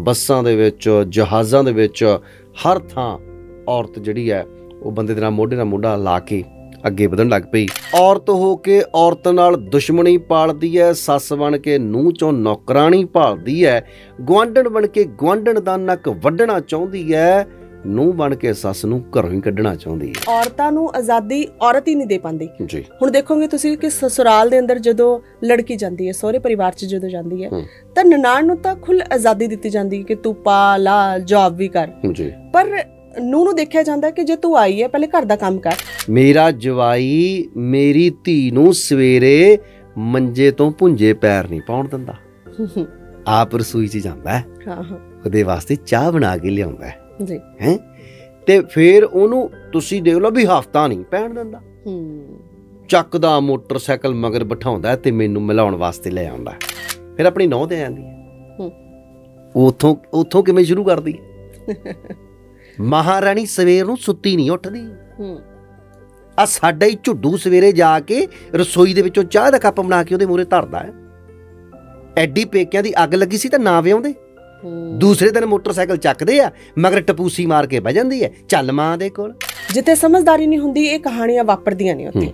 ਬੱਸਾਂ ਦੇ ਵਿੱਚ, ਜਹਾਜ਼ਾਂ ਦੇ ਵਿੱਚ, ਹਰ ਥਾਂ ਔਰਤ ਜਿਹੜੀ ਹੈ, ਉਹ ਬੰਦੇ ਦੇ ਨਾਲ ਮੋਢੇ ਨਾਲ ਮੋਢਾ ਲਾ ਕੇ ਅੱਗੇ ਵਧਣ ਲੱਗ ਪਈ। ਔਰਤ ਹੋ ਕੇ ਔਰਤ ਨਾਲ ਦੁਸ਼ਮਣੀ ਪਾਲਦੀ ਹੈ, ਸੱਸ ਬਣ ਕੇ ਨੂੰਹ ਚੋਂ ਨੌਕਰਾਣੀ ਭਾਲਦੀ ਹੈ ਗਵਾਂਢਣ ਬਣ ਕੇ ਗਵਾਂਢਣ ਦਾ ਨੱਕ ਵੱਢਣਾ ਚਾਹੁੰਦੀ ਹੈ ਨੂੰਹ ਬਣ ਕੇ ਸੱਸ ਨੂੰ ਘਰੋਂ ਹੀ ਕੱਢਣਾ ਚਾਹੁੰਦੀ ਹੈ। ਔਰਤਾਂ ਨੂੰ ਆਜ਼ਾਦੀ ਔਰਤ ਹੀ ਨਹੀਂ ਦੇ ਪਾਉਂਦੀ। ਜੀ। ਹੁਣ ਦੇਖੋਗੇ ਤੁਸੀਂ ਕਿ ਸਸੁਰਾਲ ਦੇ ਅੰਦਰ ਜਦੋਂ ਲੜਕੀ ਜਾਂਦੀ ਹੈ ਸਹੁਰੇ ਪਰਿਵਾਰ 'ਚ ਜਦੋਂ ਜਾਂਦੀ ਹੈ। ਤਾਂ ਨਨਾਣ ਨੂੰ ਤਾਂ ਖੁੱਲ ਆਜ਼ਾਦੀ ਦਿੱਤੀ ਜਾਂਦੀ ਹੈ ਕਿ ਤੂੰ ਪਾ ਲਾ ਜੌਬ ਵੀ ਕਰ। ਜੀ। ਪਰ ਨੂੰ ਨੂੰ ਦੇਖਿਆ ਜਾਂਦਾ ਕਿ ਜੇ ਤੂੰ ਆਈ ਹੈ ਪਹਿਲੇ ਘਰ ਦਾ ਕੰਮ ਕਰ। ਮੇਰਾ ਜਵਾਈ ਮੇਰੀ ਧੀ ਨੂੰ ਸਵੇਰੇ ਮੰਜੇ ਤੋਂ ਪੁੰਜੇ ਪੈਰ ਨਹੀਂ ਪਾਉਣ ਦਿੰਦਾ। ਆਪ ਰਸੋਈ 'ਚ ਜਾਂਦਾ ਹਾਂ ਹਾਂ। ਉਹਦੇ ਵਾਸਤੇ ਚਾਹ ਬਣਾ ਕੇ ਲਿਆਉਂਦਾ ਹੈ। ਜੀ। ਹੈਂ? ਤੇ ਫਿਰ ਉਹਨੂੰ ਤੁਸੀਂ ਦੇਖ ਲਓ ਵੀ ਹਫਤਾ ਨਹੀਂ ਪੈਣ ਦਿੰਦਾ। ਹੂੰ। ਚੱਕਦਾ ਮੋਟਰਸਾਈਕਲ ਮਗਰ ਬਿਠਾਉਂਦਾ ਤੇ ਮੈਨੂੰ ਮਿਲਾਉਣ ਵਾਸਤੇ ਲੈ ਆਉਂਦਾ। ਫਿਰ ਆਪਣੀ ਨੌਂ ਤੇ ਆ ਜਾਂਦੀ ਹੈ। ਉਥੋਂ ਉਥੋਂ ਕਿਵੇਂ ਸ਼ੁਰੂ ਕਰਦੀ ਮਹਾਰਾਣੀ ਸਵੇਰ ਨੂੰ ਸੁੱਤੀ ਨਹੀਂ ਉੱਠਦੀ। ਹੂੰ। ਆ ਸਾਡਾ ਹੀ ਝੁੱਡੂ ਸਵੇਰੇ ਜਾ ਕੇ ਰਸੋਈ ਦੇ ਵਿੱਚੋਂ ਚਾਹ ਦਾ ਕੱਪ ਬਣਾ ਕੇ ਉਹਦੇ ਮੂਹਰੇ ਧਰਦਾ ਹੈ। ਐਡੀ ਪੇਕਿਆਂ ਦੀ ਅੱਗ ਲੱਗੀ ਸੀ ਤਾਂ ਨਾ ਵਿਆਉਂਦੇ। ਦੂਸਰੇ ਦਿਨ ਮੋਟਰਸਾਈਕਲ ਚੱਕਦੇ ਆ ਮਗਰ ਟਪੂਸੀ ਮਾਰ ਕੇ ਬਹਿ ਜਾਂਦੀ ਹੈ। ਚੱਲ ਮਾਂ ਦੇ ਕੋਲ। ਜਿੱਥੇ ਸਮਝਦਾਰੀ ਨਹੀਂ ਹੁੰਦੀ ਇਹ ਕਹਾਣੀਆਂ ਵਾਪਰਦੀਆਂ ਨੇ ਉੱਥੇ।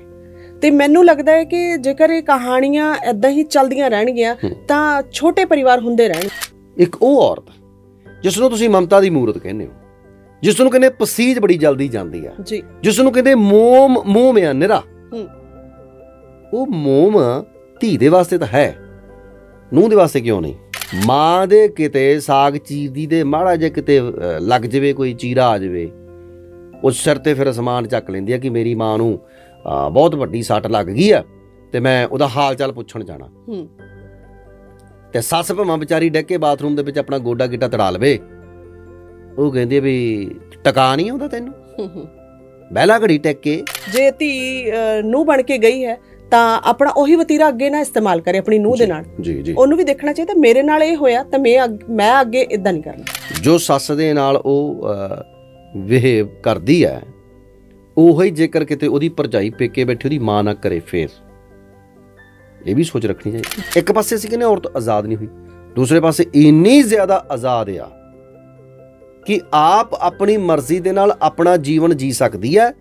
ਤੇ ਮੈਨੂੰ ਲੱਗਦਾ ਹੈ ਕਿ ਜੇਕਰ ਇਹ ਕਹਾਣੀਆਂ ਐਦਾਂ ਹੀ ਚੱਲਦੀਆਂ ਰਹਿਣਗੀਆਂ। ਤਾਂ ਛੋਟੇ ਪਰਿਵਾਰ ਹੁੰਦੇ ਰਹਿਣ ਇੱਕ ਉਹ ਔਰਤ ਜਿਸ ਨੂੰ ਤੁਸੀਂ ਮਮਤਾ ਦੀ ਮੂਰਤ ਕਹਿੰਦੇ ਹੋ ਜਿਸ ਨੂੰ ਕਹਿੰਦੇ ਪਸੀਜ ਬੜੀ ਜਲਦੀ ਜਾਂਦੀ ਆ ਜੀ। ਜਿਸ ਨੂੰ ਕਹਿੰਦੇ ਮੋਮ ਮੋਮ ਆ ਨਿਰਾ। ਉਹ ਮੋਮ ਧੀ ਦੇ ਵਾਸਤੇ ਤਾਂ ਹੈ। ਨੂੰਹ ਦੇ ਵਾਸਤੇ ਕਿਉਂ ਨਹੀਂ? ਮਾਂ ਦੇ ਕਿਤੇ ਸਾਗ ਚੀਰਦੀ ਦੇ ਮਾੜਾ ਜੇ ਕਿਤੇ ਲੱਗ ਜਵੇ ਕੋਈ ਚੀਰਾ ਆ ਜਵੇ ਉਸ ਸਿਰ ਤੇ ਫਿਰ ਅਸਮਾਨ ਚੱਕ ਲੈਂਦੀ ਆ ਕਿ ਮੇਰੀ ਮਾਂ ਨੂੰ ਬਹੁਤ ਵੱਡੀ ਸੱਟ ਲੱਗ ਗਈ ਆ ਤੇ ਮੈਂ ਉਹਦਾ ਹਾਲ ਚਾਲ ਪੁੱਛਣ ਜਾਣਾ। ਹੂੰ। ਤੇ ਸੱਸ ਭਵਾਂ ਵਿਚਾਰੀ ਡੱਕ ਕੇ ਬਾਥਰੂਮ ਦੇ ਵਿੱਚ ਆਪਣਾ ਗੋਡਾ ਗਿੱਟਾ ਤੜਾ ਲਵੇ ਉਹ ਕਹਿੰਦੀ ਵੀ ਟਕਾ ਨਹੀਂ ਆਉਂਦਾ ਤੈਨੂੰ? ਬਹਿਲਾ ਘੜੀ ਟੱਕ ਕੇ। ਜੇ ਧੀ ਨੂੰ ਬਣ ਕੇ ਗਈ ਹੈ ਤਾਂ ਆਪਣਾ ਉਹੀ ਵਤੀਰਾ ਅੱਗੇ ਨਾ ਇਸਤੇਮਾਲ ਕਰੇ ਆਪਣੀ ਨੂੰਹ ਦੇ ਨਾਲ। ਜੀ ਜੀ। ਉਹਨੂੰ ਵੀ ਦੇਖਣਾ ਚਾਹੀਦਾ ਮੇਰੇ ਨਾਲ ਇਹ ਹੋਇਆ ਤਾਂ ਮੈਂ ਮੈਂ ਅੱਗੇ ਇਦਾਂ ਨਹੀਂ ਕਰਨਾ। ਜੋ ਸੱਸ ਦੇ ਨਾਲ ਉਹ ਵਿਹੇਵ ਕਰਦੀ ਹੈ ਉਹੋ ਹੀ ਜੇਕਰ ਕਿਤੇ ਉਹਦੀ ਭਰਜਾਈ ਪੇਕੇ ਬੈਠੀ ਉਹਦੀ ਮਾਂ ਨਾ ਕਰੇ ਫੇਰ। ਇਹ ਵੀ ਸੋਚ ਰੱਖਣੀ ਚਾਹੀਦੀ। ਇੱਕ ਪਾਸੇ ਅਸੀਂ ਕਹਿੰਦੇ ਔਰਤ ਆਜ਼ਾਦ ਨਹੀਂ ਹੋਈ ਦੂਸਰੇ ਪਾਸੇ ਇੰਨੀ ਜ਼ਿਆਦਾ ਆਜ਼ਾਦ ਆ ਕਿ ਆਪ ਆਪਣੀ ਮਰਜ਼ੀ ਦੇ ਨਾਲ ਆਪਣਾ ਜੀਵਨ ਜੀ ਸਕਦੀ ਹੈ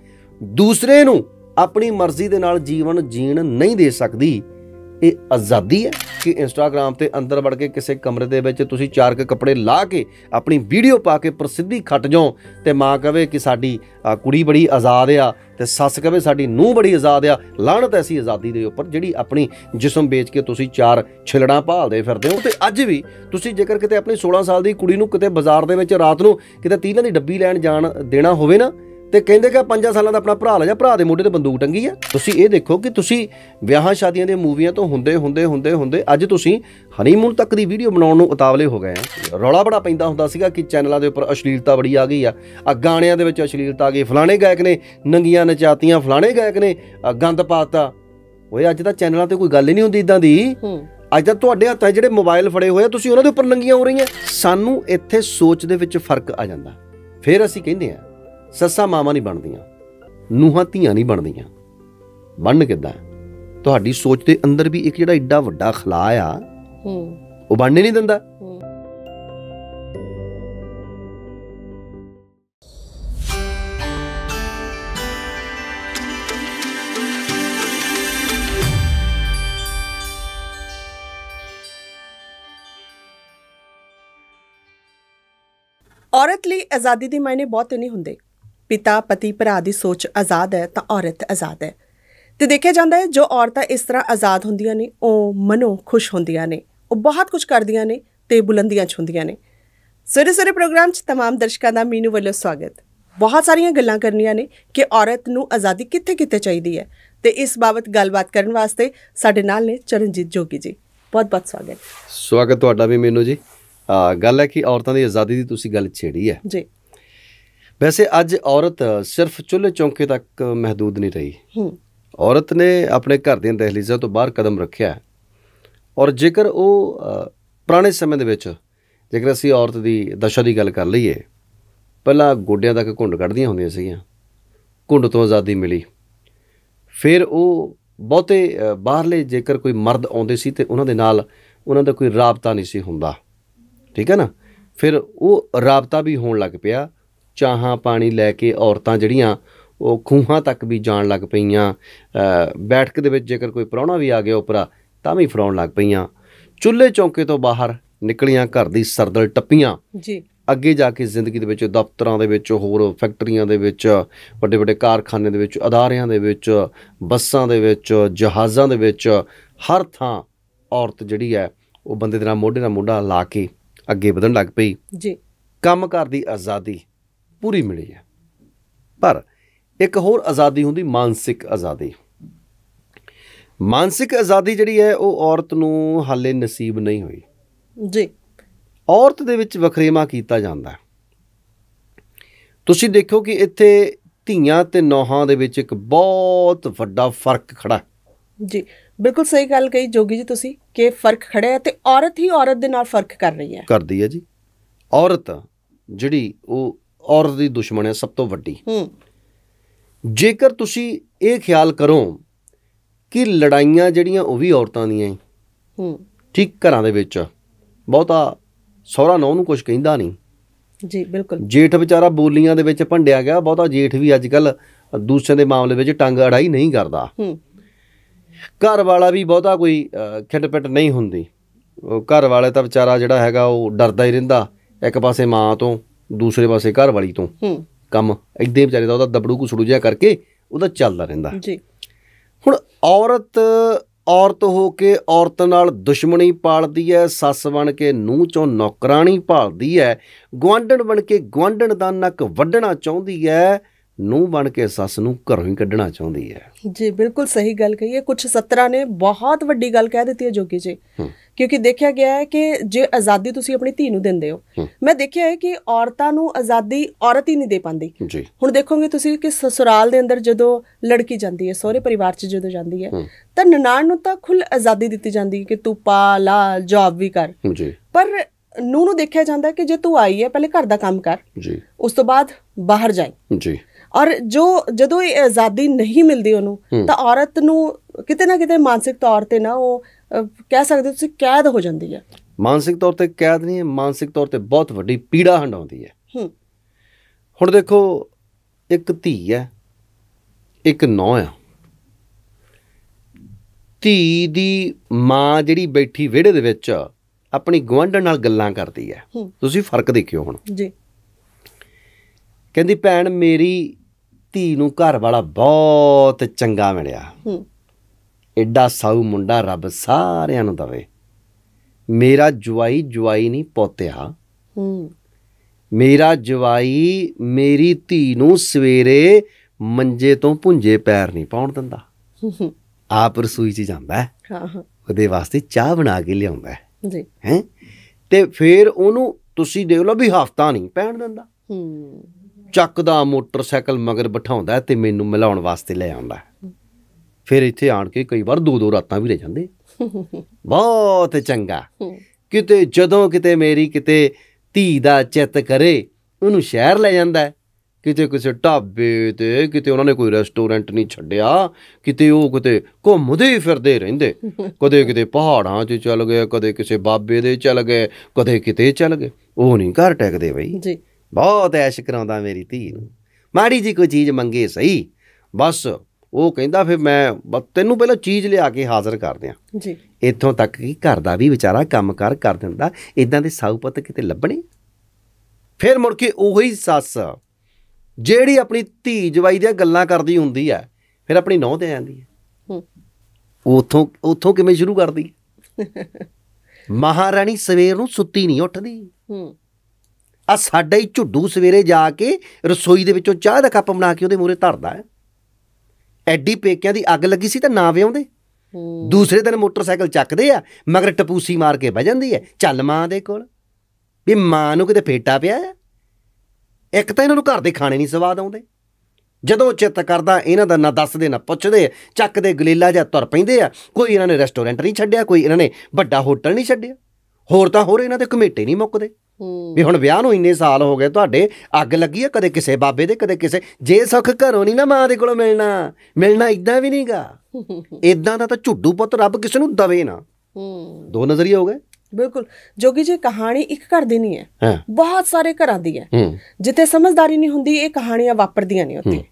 ਦੂਸਰੇ ਨੂੰ ਆਪਣੀ ਮਰਜ਼ੀ ਦੇ ਨਾਲ ਜੀਵਨ ਜੀਣ ਨਹੀਂ ਦੇ ਸਕਦੀ। ਇਹ ਆਜ਼ਾਦੀ ਹੈ ਕਿ ਇੰਸਟਾਗ੍ਰam ਤੇ ਅੰਦਰ ਵੜ ਕੇ ਕਿਸੇ ਕਮਰੇ ਦੇ ਵਿੱਚ ਤੁਸੀਂ ਚਾਰ ਕੇ ਕੱਪੜੇ ਲਾ ਕੇ ਆਪਣੀ ਵੀਡੀਓ ਪਾ ਕੇ ਪ੍ਰਸਿੱਧੀ ਖੱਟ ਜਾਓ ਤੇ ਮਾਂ ਕਵੇ ਕਿ ਸਾਡੀ ਕੁੜੀ ਬੜੀ ਆਜ਼ਾਦ ਆ ਤੇ ਸੱਸ ਕਵੇ ਸਾਡੀ ਨੂੰਹ ਬੜੀ ਆਜ਼ਾਦ ਆ ਲਾਹਣਤ ਐਸੀ ਆਜ਼ਾਦੀ ਦੇ ਉੱਪਰ ਜਿਹੜੀ ਆਪਣੀ ਜਿਸਮ ਵੇਚ ਕੇ ਤੁਸੀਂ ਚਾਰ ਛਿਲੜਾਂ ਭਾਲਦੇ ਫਿਰਦੇ ਹੋ ਤੇ ਅੱਜ ਵੀ ਤੁਸੀਂ ਜੇਕਰ ਕਿਤੇ ਆਪਣੀ 16 ਸਾਲ ਦੀ ਕੁੜੀ ਨੂੰ ਕਿਤੇ ਬਾਜ਼ਾਰ ਦੇ ਵਿੱਚ ਰਾਤ ਨੂੰ ਕਿਤੇ ਤੀਲਾਂ ਦੀ ਡੱਬੀ ਲੈਣ ਜਾਣ ਦੇਣਾ ਹੋਵੇ ਨਾ ਤੇ ਕਹਿੰਦੇ ਕਿ 5 ਸਾਲਾਂ ਦਾ ਆਪਣਾ ਭਰਾ ਲੈ ਜਾ ਭਰਾ ਦੇ ਮੋਢੇ ਤੇ ਬੰਦੂਕ ਟੰਗੀ ਆ। ਤੁਸੀਂ ਇਹ ਦੇਖੋ ਕਿ ਤੁਸੀਂ ਵਿਆਹਾਂ ਸ਼ਾਦੀਆਂ ਦੀਆਂ ਮੂਵੀਆਂ ਤੋਂ ਹੁੰਦੇ ਹੁੰਦੇ ਹੁੰਦੇ ਹੁੰਦੇ ਅੱਜ ਤੁਸੀਂ ਹਨੀਮੂਨ ਤੱਕ ਦੀ ਵੀਡੀਓ ਬਣਾਉਣ ਨੂੰ ਉਤਾਵਲੇ ਹੋ ਗਏ ਆ। ਰੌਲਾ ਬੜਾ ਪੈਂਦਾ ਹੁੰਦਾ ਸੀਗਾ ਕਿ ਚੈਨਲਾਂ ਦੇ ਉੱਪਰ ਅਸ਼ਲੀਲਤਾ ਬੜੀ ਆ ਗਈ ਆ। ਆ ਗਾਣਿਆਂ ਦੇ ਵਿੱਚ ਅਸ਼ਲੀਲਤਾ ਆ ਗਈ। ਫਲਾਣੇ ਗਾਇਕ ਨੇ ਨੰਗੀਆਂ ਨਚਾਤੀਆਂ ਫਲਾਣੇ ਗਾਇਕ ਨੇ ਗੰਦ ਪਾਤਾ। ਓਏ ਅੱਜ ਤਾਂ ਚੈਨਲਾਂ ਤੇ ਕੋਈ ਗੱਲ ਹੀ ਨਹੀਂ ਹੁੰਦੀ ਇਦਾਂ ਦੀ। ਅੱਜ ਤਾਂ ਤੁਹਾਡੇ ਹੱਥਾਂ 'ਚ ਜਿਹੜੇ ਮੋਬਾਈਲ ਫੜੇ ਹੋਏ ਆ ਤੁਸੀਂ ਉਹਨਾਂ ਦੇ ਉੱਪਰ ਨੰਗੀਆਂ ਹੋ ਰਹੀਆਂ। ਸਾਨੂੰ ਇੱਥੇ ਸੋਚ ਦੇ ਵਿੱਚ ਫ਼ਰਕ ਆ ਜਾਂਦਾ। ਫਿਰ ਅਸੀਂ ਕਹਿੰਦੇ ਆ ਸੱਸਾਂ ਮਾਵਾਂ ਨਹੀਂ ਬਣਦੀਆਂ ਨੂੰਹਾਂ ਧੀਆਂ ਨਹੀਂ ਬਣਦੀਆਂ। ਬਣਨ ਕਿੱਦਾਂ? ਤੁਹਾਡੀ ਸੋਚ ਦੇ ਅੰਦਰ ਵੀ ਇੱਕ ਜਿਹੜਾ ਏਡਾ ਵੱਡਾ ਖਲਾ ਆ ਹੂੰ। ਉਹ ਬਣਨੇ ਨਹੀਂ ਦਿੰਦਾ? ਔਰਤ ਲਈ ਆਜ਼ਾਦੀ ਦੇ ਮਾਇਨੇ ਬਹੁਤ ਨਹੀਂ ਹੁੰਦੇ। ਪਿਤਾ ਪਤੀ ਭਰਾ ਦੀ ਸੋਚ ਆਜ਼ਾਦ ਹੈ ਤਾਂ ਔਰਤ ਆਜ਼ਾਦ ਹੈ ਤੇ ਦੇਖਿਆ ਜਾਂਦਾ ਹੈ ਜੋ ਔਰਤਾਂ ਇਸ ਤਰ੍ਹਾਂ ਆਜ਼ਾਦ ਹੁੰਦੀਆਂ ਨੇ ਉਹ ਮਨੋਂ ਖੁਸ਼ ਹੁੰਦੀਆਂ ਨੇ ਉਹ ਬਹੁਤ ਕੁਝ ਕਰਦੀਆਂ ਨੇ ਤੇ ਬੁਲੰਦੀਆਂ ਛੁੰਦੀਆਂ ਨੇ ਸਵੇਰੇ ਸਵੇਰੇ ਪ੍ਰੋਗਰਾਮ 'ਚ तमाम ਦਰਸ਼ਕਾਂ ਦਾ ਮੀਨੂ ਵੱਲੋਂ ਸਵਾਗਤ ਬਹੁਤ ਸਾਰੀਆਂ ਗੱਲਾਂ ਕਰਨੀਆਂ ਨੇ ਕਿ ਔਰਤ ਨੂੰ ਆਜ਼ਾਦੀ ਕਿੱਥੇ ਕਿੱਥੇ ਚਾਹੀਦੀ ਹੈ ਤੇ ਇਸ ਬਾਬਤ ਗੱਲਬਾਤ ਕਰਨ ਵਾਸਤੇ ਸਾਡੇ ਨਾਲ ਨੇ ਚਰਨਜੀਤ ਜੋਗੀ ਜੀ ਬਹੁਤ ਬਹੁਤ ਸਵਾਗਤ ਸਵਾਗਤ ਤੁਹਾਡਾ ਵੀ ਮੈਨੂੰ ਜੀ ਆ ਗੱਲ ਹੈ ਕਿ ਔਰਤਾਂ ਦੀ ਆਜ਼ਾਦੀ ਦੀ ਤੁਸੀਂ ਗੱਲ ਛੇੜੀ ਹੈ ਜੀ ਵੈਸੇ ਅੱਜ ਔਰਤ ਸਿਰਫ ਚੁੱਲ੍ਹੇ ਚੌਂਕੇ ਤੱਕ ਮਹਦੂਦ ਨਹੀਂ ਰਹੀ। ਹੂੰ। ਔਰਤ ਨੇ ਆਪਣੇ ਘਰ ਦੀਆਂ ਦਹਲੀਜ਼ਾਂ ਤੋਂ ਬਾਹਰ ਕਦਮ ਰੱਖਿਆ ਹੈ। ਔਰ ਜੇਕਰ ਉਹ ਪੁਰਾਣੇ ਸਮੇਂ ਦੇ ਵਿੱਚ ਜੇਕਰ ਅਸੀਂ ਔਰਤ ਦੀ ਦਸ਼ਾ ਦੀ ਗੱਲ ਕਰ ਲਈਏ ਪਹਿਲਾਂ ਗੋਡਿਆਂ ਤੱਕ ਘੁੰਡ ਕੱਢਦੀਆਂ ਹੁੰਦੀਆਂ ਸੀਗੀਆਂ ਘੁੰਡ ਤੋਂ ਆਜ਼ਾਦੀ ਮਿਲੀ। ਫਿਰ ਉਹ ਬਹੁਤੇ ਬਾਹਰਲੇ ਜੇਕਰ ਕੋਈ ਮਰਦ ਆਉਂਦੇ ਸੀ ਤੇ ਉਹਨਾਂ ਦੇ ਨਾਲ ਉਹਨਾਂ ਦਾ ਕੋਈ ਰਾਬਤਾ ਨਹੀਂ ਸੀ ਹੁੰਦਾ। ਠੀਕ ਹੈ ਨਾ? ਫਿਰ ਉਹ ਰਾਬਤਾ ਵੀ ਹੋਣ ਲੱਗ ਪਿਆ। ਚਾਹਾਂ ਪਾਣੀ ਲੈ ਕੇ ਔਰਤਾਂ ਜਿਹੜੀਆਂ ਉਹ ਖੂਹਾਂ ਤੱਕ ਵੀ ਜਾਣ ਲੱਗ ਪਈਆਂ। ਬੈਠਕ ਦੇ ਵਿੱਚ ਜੇਕਰ ਕੋਈ ਪ੍ਰਾਹੁਣਾ ਵੀ ਆ ਗਿਆ ਉਪਰਾ ਤਾਂ ਵੀ ਫਰਾਉਣ ਲੱਗ ਪਈਆਂ। ਚੁੱਲ੍ਹੇ ਚੌਂਕੇ ਤੋਂ ਬਾਹਰ ਨਿਕਲੀਆਂ ਘਰ ਦੀ ਸਰਦਲ ਟੱਪੀਆਂ। ਜੀ। ਅੱਗੇ ਜਾ ਕੇ ਜ਼ਿੰਦਗੀ ਦੇ ਵਿੱਚ ਦਫ਼ਤਰਾਂ ਦੇ ਵਿੱਚ ਹੋਰ ਫੈਕਟਰੀਆਂ ਦੇ ਵਿੱਚ ਵੱਡੇ ਵੱਡੇ ਕਾਰਖਾਨੇ ਦੇ ਵਿੱਚ ਅਦਾਰਿਆਂ ਦੇ ਵਿੱਚ ਬੱਸਾਂ ਦੇ ਵਿੱਚ ਜਹਾਜ਼ਾਂ ਦੇ ਵਿੱਚ ਹਰ ਥਾਂ ਔਰਤ ਜਿਹੜੀ ਹੈ ਉਹ ਬੰਦੇ ਦੇ ਨਾਲ ਮੋਢੇ ਨਾਲ ਮੋਢਾ ਲਾ ਕੇ ਅੱਗੇ ਵਧਣ ਲੱਗ ਪਈ। ਜੀ। ਕੰਮਕਾਰ ਦੀ ਆਜ਼ਾਦੀ ਪੂਰੀ ਮਿਲੀ ਹੈ। ਪਰ ਇੱਕ ਹੋਰ ਆਜ਼ਾਦੀ ਹੁੰਦੀ ਮਾਨਸਿਕ ਆਜ਼ਾਦੀ। ਮਾਨਸਿਕ ਆਜ਼ਾਦੀ ਜਿਹੜੀ ਹੈ ਉਹ ਔਰਤ ਨੂੰ ਹਾਲੇ ਨਸੀਬ ਨਹੀਂ ਹੋਈ। ਜੀ। ਔਰਤ ਦੇ ਵਿੱਚ ਵਖਰੇਵਾ ਕੀਤਾ ਜਾਂਦਾ ਹੈ। ਤੁਸੀਂ ਦੇਖੋ ਕਿ ਇੱਥੇ ਧੀਆਂ ਤੇ ਨੌਹਾਂ ਦੇ ਵਿੱਚ ਇੱਕ ਬਹੁਤ ਵੱਡਾ ਫ਼ਰਕ ਖੜਾ ਜੀ ਬਿਲਕੁਲ ਸਹੀ ਗੱਲ ਕਹੀ ਜੋਗੀ ਜੀ ਤੁਸੀਂ ਕਿ ਫ਼ਰਕ ਖੜਿਆ ਹੈ ਤੇ ਔਰਤ ਹੀ ਔਰਤ ਦੇ ਨਾਲ ਫ਼ਰਕ ਕਰ ਰਹੀ ਹੈ। ਕਰਦੀ ਹੈ ਜੀ। ਔਰਤ ਜਿਹੜੀ ਉਹ ਔਰਤ ਦੀ ਦੁਸ਼ਮਣ ਹੈ ਸਭ ਤੋਂ ਵੱਡੀ। ਹੂੰ। ਜੇਕਰ ਤੁਸੀਂ ਇਹ ਖਿਆਲ ਕਰੋ ਕਿ ਲੜਾਈਆਂ ਜਿਹੜੀਆਂ ਉਹ ਵੀ ਔਰਤਾਂ ਦੀਆਂ ਹੀ ਹੂੰ। ਠੀਕ ਘਰਾਂ ਦੇ ਵਿੱਚ। ਬਹੁਤਾ ਸਹੁਰਾ ਨੌ ਨੂੰ ਕੁਝ ਕਹਿੰਦਾ ਨਹੀਂ। ਜੀ ਬਿਲਕੁਲ। ਜੇਠ ਵਿਚਾਰਾ ਬੋਲੀਆਂ ਦੇ ਵਿੱਚ ਭੰਡਿਆ ਗਿਆ ਬਹੁਤਾ ਜੇਠ ਵੀ ਅੱਜ ਕੱਲ ਦੂਸਰੇ ਦੇ ਮਾਮਲੇ ਵਿੱਚ ਟੰਗ ਅੜਾਈ ਨਹੀਂ ਕਰਦਾ। ਹੂੰ। ਘਰ ਵਾਲਾ ਵੀ ਬਹੁਤਾ ਕੋਈ ਅ, ਖਿੱਟ-ਪਿੱਟ ਨਹੀਂ ਹੁੰਦੀ। ਉਹ ਘਰ ਵਾਲੇ ਤਾਂ ਵਿਚਾਰਾ ਜਿਹੜਾ ਹੈਗਾ ਉਹ ਡਰਦਾ ਹੀ ਰਹਿੰਦਾ ਇੱਕ ਪਾਸੇ ਮਾਂ ਤੋਂ। ਦੂਸਰੇ ਪਾਸੇ ਘਰ ਵਾਲੀ ਤੋਂ। ਹੂੰ। ਕੰਮ। ਇਦਾਂ ਵਿਚਾਰੇ ਦਾ ਉਹਦਾ ਦਬੜੂ ਕੁਸੜੂ ਜਿਹਾ ਕਰਕੇ ਉਹਦਾ ਚੱਲਦਾ ਰਹਿੰਦਾ। ਜੀ। ਹੁਣ ਔਰਤ ਔਰਤ ਹੋ ਕੇ ਔਰਤ ਨਾਲ ਦੁਸ਼ਮਣੀ ਪਾਲਦੀ ਹੈ ਸੱਸ ਬਣ ਕੇ ਨੂੰਹ ਚੋਂ ਨੌਕਰਾਣੀ ਭਾਲਦੀ ਹੈ ਗੁਆਂਢਣ ਬਣ ਕੇ ਗੁਆਂਢਣ ਦਾ ਨੱਕ ਵੱਢਣਾ ਚਾਹੁੰਦੀ ਹੈ ਨੂੰਹ ਬਣ ਕੇ ਸੱਸ ਨੂੰ ਘਰੋਂ ਹੀ ਕੱਢਣਾ ਚਾਹੁੰਦੀ ਹੈ। ਜੀ ਬਿਲਕੁਲ ਸਹੀ ਗੱਲ ਕਹੀ ਹੈ। ਕੁਝ ਸੱਤਰਾਂ ਨੇ ਬਹੁਤ ਵੱਡੀ ਗੱਲ ਕਹਿ ਦਿੱਤੀ ਹੈ ਜੋਗੀ ਜੀ। ਕਿਉਂਕਿ ਦੇਖਿਆ ਗਿਆ ਹੈ ਕਿ ਜੇ ਆਜ਼ਾਦੀ ਤੁਸੀਂ ਆਪਣੀ ਧੀ ਨੂੰ ਦਿੰਦੇ ਹੋ। ਮੈਂ ਦੇਖਿਆ ਹੈ ਕਿ ਔਰਤਾਂ ਨੂੰ ਆਜ਼ਾਦੀ ਔਰਤ ਹੀ ਨਹੀਂ ਦੇ ਪਾਉਂਦੀ ਹੁਣ ਦੇਖੋਗੇ ਤੁਸੀਂ ਕਿ ਸਸੁਰਾਲ ਦੇ ਅੰਦਰ ਜਦੋਂ ਲੜਕੀ ਜਾਂਦੀ ਹੈ ਸਹੁਰੇ ਪਰਿਵਾਰ 'ਚ ਜਦੋਂ ਜਾਂਦੀ ਹੈ। ਤਾਂ ਨਨਾਣ ਨੂੰ ਤਾਂ ਖੁੱਲ ਆਜ਼ਾਦੀ ਦਿੱਤੀ ਜਾਂਦੀ ਹੈ ਕਿ ਤੂੰ ਪਾ ਲਾ ਜੌਬ ਵੀ ਕਰ। ਜੀ। ਪਰ ਨੂੰ ਨੂੰ ਦੇਖਿਆ ਜਾਂਦਾ ਹੈ ਕਿ ਜੇ ਤੂੰ ਆਈ ਹੈ ਪਹਿਲੇ ਘਰ ਦਾ ਕੰਮ ਕਰ। ਜੀ। ਉਸ ਤੋਂ ਬਾਅਦ ਬਾਹਰ ਜਾਈ। ਜੀ। ਔਰ ਜੋ ਜਦੋਂ ਇਹ ਆਜ਼ਾਦੀ ਨਹੀਂ ਮਿਲਦੀ ਉਹਨੂੰ ਤਾਂ ਔਰਤ ਨੂੰ ਕਿਤੇ ਨਾ ਕਿਤੇ ਮਾਨਸਿਕ ਤੌਰ ਤੇ ਨਾ ਉਹ ਕਹਿ ਸਕਦੇ ਹੋ ਤੁਸੀਂ ਕੈਦ ਹੋ ਜਾਂਦੀ ਹੈ। ਮਾਨਸਿਕ ਤੌਰ ਤੇ ਕੈਦ ਨਹੀਂ ਹੈ ਮਾਨਸਿਕ ਤੌਰ ਤੇ ਬਹੁਤ ਵੱਡੀ ਪੀੜਾ ਹੰਡਾਉਂਦੀ ਹੈ। ਹੂੰ। ਹੁਣ ਦੇਖੋ ਇੱਕ ਧੀ ਹੈ ਇੱਕ ਨੌਂ ਆ। ਧੀ ਦੀ ਮਾਂ ਜਿਹੜੀ ਬੈਠੀ ਵਿਹੜੇ ਦੇ ਵਿੱਚ ਆਪਣੀ ਗੁਆਂਢਣ ਨਾਲ ਗੱਲਾਂ ਕਰਦੀ ਹੈ। ਹੂੰ। ਤੁਸੀਂ ਫ਼ਰਕ ਦੇਖਿਓ ਹੁਣ। ਜੀ। ਕਹਿੰਦੀ ਭੈਣ ਮੇਰੀ ਧੀ ਨੂੰ ਘਰ ਵਾਲਾ ਬਹੁਤ ਚੰਗਾ ਮਿਲਿਆ। ਹੂੰ। ਐਡਾ ਸਾਊ ਮੁੰਡਾ ਰੱਬ ਸਾਰਿਆਂ ਨੂੰ ਦਵੇ। ਮੇਰਾ ਜਵਾਈ ਜਵਾਈ ਨਹੀਂ ਪੋਤਿਆ। ਹੂੰ। ਮੇਰਾ ਜਵਾਈ ਮੇਰੀ ਧੀ ਨੂੰ ਸਵੇਰੇ ਮੰਜੇ ਤੋਂ ਪੁੰਜੇ ਪੈਰ ਨਹੀਂ ਪਾਉਣ ਦਿੰਦਾ। ਆਪ ਰਸੋਈ 'ਚ ਜਾਂਦਾ ਹੈ। ਹਾਂ ਹਾਂ। ਉਹਦੇ ਵਾਸਤੇ ਚਾਹ ਬਣਾ ਕੇ ਲਿਆਉਂਦਾ ਹੈ। ਜੀ। ਹੈਂ? ਤੇ ਫਿਰ ਉਹਨੂੰ ਤੁਸੀਂ ਦੇਖ ਲਓ ਵੀ ਹਫਤਾ ਨਹੀਂ ਪੈਣ ਦਿੰਦਾ। ਹੂੰ। ਚੱਕਦਾ ਮੋਟਰਸਾਈਕਲ ਮਗਰ ਬਿਠਾਉਂਦਾ ਤੇ ਮੈਨੂੰ ਮਿਲਾਉਣ ਵਾਸਤੇ ਲੈ ਆਉਂਦਾ ਫਿਰ ਇੱਥੇ ਆਣ ਕੇ ਕਈ ਵਾਰ ਦੋ ਦੋ ਰਾਤਾਂ ਵੀ ਰਹਿ ਜਾਂਦੇ। ਬਹੁਤ ਚੰਗਾ। ਕਿਤੇ ਜਦੋਂ ਕਿਤੇ ਮੇਰੀ ਕਿਤੇ ਧੀ ਦਾ ਚਿੱਤ ਕਰੇ ਉਹਨੂੰ ਸ਼ਹਿਰ ਲੈ ਜਾਂਦਾ। ਕਿਤੇ ਕਿਸੇ ਢਾਬੇ ਤੇ ਕਿਤੇ ਉਹਨਾਂ ਨੇ ਕੋਈ ਰੈਸਟੋਰੈਂਟ ਨਹੀਂ ਛੱਡਿਆ ਕਿਤੇ ਉਹ ਕਿਤੇ ਘੁੰਮਦੇ ਹੀ ਫਿਰਦੇ ਰਹਿੰਦੇ। ਕਦੇ ਕਿਤੇ ਪਹਾੜਾਂ 'ਚ ਚੱਲ ਗਏ ਕਦੇ ਕਿਸੇ ਬਾਬੇ ਦੇ ਚੱਲ ਗਏ ਕਦੇ ਕਿਤੇ ਚੱਲ ਗਏ। ਉਹ ਨਹੀਂ ਘਰ ਟੈਕਦੇ ਬਈ। ਜੀ। ਬਹੁਤ ਐਸ਼ ਕਰਾਉਂਦਾ ਮੇਰੀ ਧੀ ਨੂੰ। ਮਾੜੀ ਜੀ ਕੋਈ ਚੀਜ਼ ਮੰਗੇ ਸਹੀ ਬਸ ਉਹ ਕਹਿੰਦਾ ਫਿਰ ਮੈਂ ਤੈਨੂੰ ਪਹਿਲਾਂ ਚੀਜ਼ ਲਿਆ ਕੇ ਹਾਜ਼ਰ ਕਰ ਦਿਆਂ। ਜੀ। ਇੱਥੋਂ ਤੱਕ ਕਿ ਘਰ ਦਾ ਵੀ ਵਿਚਾਰਾ ਕੰਮਕਾਰ ਕਰ ਦਿੰਦਾ ਇਦਾਂ ਦੇ ਸਾਊ ਪੁੱਤ ਕਿਤੇ ਲੱਭਣੇ? ਫਿਰ ਮੁੜ ਕੇ ਉਹੀ ਸੱਸ ਜਿਹੜੀ ਆਪਣੀ ਧੀ ਜਵਾਈ ਦੀਆਂ ਗੱਲਾਂ ਕਰਦੀ ਹੁੰਦੀ ਹੈ ਫਿਰ ਆਪਣੀ ਨੌਂ ਤੇ ਆ ਜਾਂਦੀ ਹੈ। ਹੂੰ ਉਥੋਂ ਉਥੋਂ ਕਿਵੇਂ ਸ਼ੁਰੂ ਕਰਦੀ ਮਹਾਰਾਣੀ ਸਵੇਰ ਨੂੰ ਸੁੱਤੀ ਨਹੀਂ ਉੱਠਦੀ। ਹੂੰ। ਆ ਸਾਡਾ ਹੀ ਝੁੱਡੂ ਸਵੇਰੇ ਜਾ ਕੇ ਰਸੋਈ ਦੇ ਵਿੱਚੋਂ ਚਾਹ ਦਾ ਕੱਪ ਬਣਾ ਕੇ ਉਹਦੇ ਮੂਹਰੇ ਧਰਦਾ ਹੈ। ਐਡੀ ਪੇਕਿਆਂ ਦੀ ਅੱਗ ਲੱਗੀ ਸੀ ਤਾਂ ਨਾ ਵਿਆਉਂਦੇ। ਦੂਸਰੇ ਦਿਨ ਮੋਟਰਸਾਈਕਲ ਚੱਕਦੇ ਆ ਮਗਰ ਟਪੂਸੀ ਮਾਰ ਕੇ ਬਹਿ ਜਾਂਦੀ ਹੈ। ਚੱਲ ਮਾਂ ਦੇ ਕੋਲ। ਵੀ ਮਾਂ ਨੂੰ ਕਿਤੇ ਫੇਟਾ ਪਿਆ ਹੈ? ਇੱਕ ਤਾਂ ਇਹਨਾਂ ਨੂੰ ਘਰ ਦੇ ਖਾਣੇ ਨਹੀਂ ਸਵਾਦ ਆਉਂਦੇ। ਜਦੋਂ ਚਿੱਤ ਕਰਦਾ ਇਹਨਾਂ ਦਾ ਨਾ ਦੱਸਦੇ ਨਾ ਪੁੱਛਦੇ ਚੱਕਦੇ ਗਲੀਲਾ ਜਾਂ ਤੁਰ ਪੈਂਦੇ ਆ। ਕੋਈ ਇਹਨਾਂ ਨੇ ਰੈਸਟੋਰੈਂਟ ਨਹੀਂ ਛੱਡਿਆ ਕੋਈ ਇਹਨਾਂ ਨੇ ਵੱਡਾ ਹੋਟਲ ਨਹੀਂ ਛੱਡਿਆ। ਹੋਰ ਤਾਂ ਹੋਰ ਇਹਨਾਂ ਦੇ ਕਮੇਟੇ ਨਹੀਂ ਮੁੱਕਦੇ। ਵੀ ਹੁਣ ਵਿਆਹ ਨੂੰ ਇੰਨੇ ਸਾਲ ਹੋ ਗਏ ਤੁਹਾਡੇ ਅੱਗ ਲੱਗੀ ਹੈ ਕਦੇ ਕਿਸੇ ਬਾਬੇ ਦੇ ਕਦੇ ਕਿਸੇ। ਜੇ ਸੁੱਖ ਘਰੋਂ ਨਹੀਂ ਨਾ ਮਾਂ ਦੇ ਕੋਲੋਂ ਮਿਲਣਾ ਮਿਲਣਾ ਇਦਾਂ ਵੀ ਨਹੀਂਗਾ। ਇਦਾਂ ਦਾ ਤਾਂ ਝੁੱਡੂ ਪੁੱਤ ਰੱਬ ਕਿਸੇ ਨੂੰ ਦਵੇ ਨਾ। ਹੂੰ। ਦੋ ਨਜ਼ਰੀਏ ਹੋ ਗਏ। ਬਿਲਕੁਲ। ਜੋਗੀ ਜੀ ਕਹਾਣੀ ਇੱਕ ਘਰ ਦੀ ਨਹੀਂ ਹੈ। ਬਹੁਤ ਸਾਰੇ ਘਰਾਂ ਦੀ ਹੈ। ਹੂੰ। ਜਿੱਥੇ ਸਮਝਦਾਰੀ ਨਹੀਂ ਹੁੰਦੀ ਇਹ ਕਹਾਣੀਆਂ ਵਾਪਰਦੀਆਂ ਨਹੀਂ ਉੱਥੇ।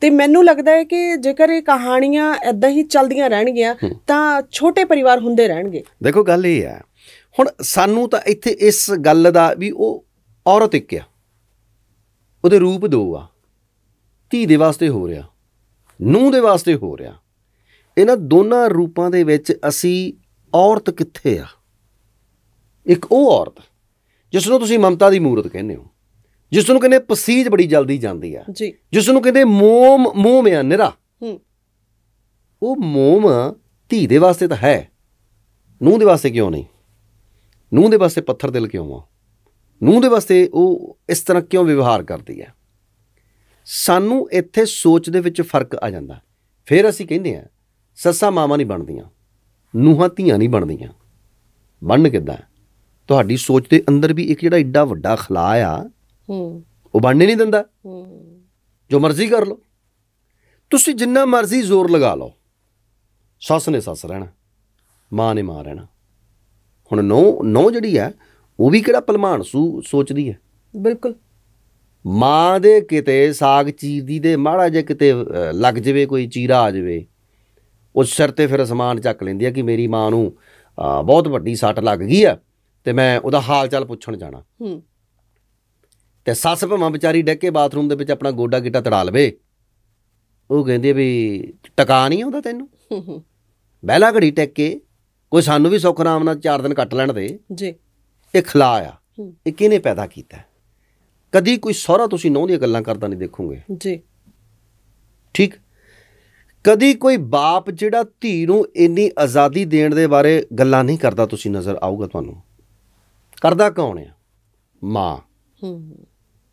ਤੇ ਮੈਨੂੰ ਲੱਗਦਾ ਹੈ ਕਿ ਜੇਕਰ ਇਹ ਕਹਾਣੀਆਂ ਐਦਾਂ ਹੀ ਚੱਲਦੀਆਂ ਰਹਿਣਗੀਆਂ ਤਾਂ ਛੋਟੇ ਪਰਿਵਾਰ ਹੁੰਦੇ ਰਹਿਣਗੇ। ਦੇਖੋ ਗੱਲ ਇਹ ਹੈ ਹੁਣ ਸਾਨੂੰ ਤਾਂ ਇੱਥੇ ਇਸ ਗੱਲ ਦਾ ਵੀ ਉਹ ਔਰਤ ਇੱਕ ਆ। ਉਹਦੇ ਰੂਪ ਦੋ ਆ। ਧੀ ਦੇ ਵਾਸਤੇ ਹੋ ਰਿਹਾ ਨੂੰਹ ਦੇ ਵਾਸਤੇ ਹੋ ਰਿਹਾ। ਇਹਨਾਂ ਦੋਨਾਂ ਰੂਪਾਂ ਦੇ ਵਿੱਚ ਅਸੀਂ ਔਰਤ ਕਿੱਥੇ ਆ? ਇੱਕ ਉਹ ਔਰਤ ਜਿਸ ਨੂੰ ਤੁਸੀਂ ਮਮਤਾ ਦੀ ਮੂਰਤ ਕਹਿੰਦੇ ਹੋ ਜਿਸ ਨੂੰ ਕਹਿੰਦੇ ਪਸੀਜ ਬੜੀ ਜਲਦੀ ਜਾਂਦੀ ਆ। ਜੀ। ਜਿਸ ਨੂੰ ਕਹਿੰਦੇ ਮੋਮ ਮੋਮ ਆ ਨਿਰਾ। ਹੂੰ। ਉਹ ਮੋਮ ਧੀ ਦੇ ਵਾਸਤੇ ਤਾਂ ਹੈ। ਨੂੰਹ ਦੇ ਵਾਸਤੇ ਕਿਉਂ ਨਹੀਂ? ਨੂੰਹ ਦੇ ਵਾਸਤੇ ਪੱਥਰ ਦਿਲ ਕਿਉਂ ਆ? ਨੂੰਹ ਦੇ ਵਾਸਤੇ ਉਹ ਇਸ ਤਰ੍ਹਾਂ ਕਿਉਂ ਵਿਵਹਾਰ ਕਰਦੀ ਹੈ? ਸਾਨੂੰ ਇੱਥੇ ਸੋਚ ਦੇ ਵਿੱਚ ਫ਼ਰਕ ਆ ਜਾਂਦਾ। ਫਿਰ ਅਸੀਂ ਕਹਿੰਦੇ ਆ ਸੱਸਾਂ ਮਾਵਾਂ ਨਹੀਂ ਬਣਦੀਆਂ ਨੂੰਹਾਂ ਧੀਆਂ ਨਹੀਂ ਬਣਦੀਆਂ। ਬਣਨ ਕਿੱਦਾਂ? ਤੁਹਾਡੀ ਸੋਚ ਦੇ ਅੰਦਰ ਵੀ ਇੱਕ ਜਿਹੜਾ ਏਡਾ ਵੱਡਾ ਖਲਾ ਆ ਹੂੰ। ਉਹ ਬਣਨੇ ਨਹੀਂ ਦਿੰਦਾ। ਹੂੰ। ਜੋ ਮਰਜ਼ੀ ਕਰ ਲਓ। ਤੁਸੀਂ ਜਿੰਨਾ ਮਰਜ਼ੀ ਜ਼ੋਰ ਲਗਾ ਲਓ। ਸੱਸ ਨੇ ਸੱਸ ਰਹਿਣਾ ਮਾਂ ਨੇ ਮਾਂ ਰਹਿਣਾ। ਹੁਣ ਨੌ ਨੌ ਜਿਹੜੀ ਹੈ ਉਹ ਵੀ ਕਿਹੜਾ ਭਲਮਾਨ ਸੂ ਸੋਚਦੀ ਹੈ? ਬਿਲਕੁਲ। ਮਾਂ ਦੇ ਕਿਤੇ ਸਾਗ ਚੀਰਦੀ ਦੇ ਮਾੜਾ ਜੇ ਕਿਤੇ ਲੱਗ ਜਵੇ ਕੋਈ ਚੀਰਾ ਆ ਜਵੇ ਉਸ ਸਿਰ ਤੇ ਫਿਰ ਅਸਮਾਨ ਚੱਕ ਲੈਂਦੀ ਆ ਕਿ ਮੇਰੀ ਮਾਂ ਨੂੰ ਬਹੁਤ ਵੱਡੀ ਸੱਟ ਲੱਗ ਗਈ ਆ ਤੇ ਮੈਂ ਉਹਦਾ ਹਾਲ ਚਾਲ ਪੁੱਛਣ ਜਾਣਾ। ਹੂੰ। ਤੇ ਸੱਸ ਭਵਾਂ ਵਿਚਾਰੀ ਡਿੱਗ ਕੇ ਬਾਥਰੂਮ ਦੇ ਵਿੱਚ ਆਪਣਾ ਗੋਡਾ ਗਿੱਟਾ ਤੜਾ ਲਵੇ ਉਹ ਕਹਿੰਦੀ ਆ ਵੀ ਟਕਾ ਨਹੀਂ ਆਉਂਦਾ ਤੈਨੂੰ? ਹੂੰ, ਹੂੰ। ਬਹਿਲਾ ਘੜੀ ਟਿਕ ਕੇ ਕੋਈ ਸਾਨੂੰ ਵੀ ਸੁੱਖ ਆਰਾਮ ਨਾਲ 4 ਦਿਨ ਕੱਟ ਲੈਣ ਦੇ ਜੀ। ਇਹ ਖਲਾ ਆ। ਇਹ ਕਿਹਨੇ ਪੈਦਾ ਕੀਤਾ? ਕਦੀ ਕੋਈ ਸਹੁਰਾ ਤੁਸੀਂ ਨਹੁੰ ਦੀਆਂ ਗੱਲਾਂ ਕਰਦਾ ਨਹੀਂ ਦੇਖੋਗੇ। ਜੀ। ਠੀਕ? ਕਦੀ ਕੋਈ ਬਾਪ ਜਿਹੜਾ ਧੀ ਨੂੰ ਇੰਨੀ ਆਜ਼ਾਦੀ ਦੇਣ ਦੇ ਬਾਰੇ ਗੱਲਾਂ ਨਹੀਂ ਕਰਦਾ ਤੁਸੀਂ ਨਜ਼ਰ ਆਊਗਾ ਤੁਹਾਨੂੰ। ਕਰਦਾ ਕੌਣ ਆ? ਮਾਂ। ਹੂੰ।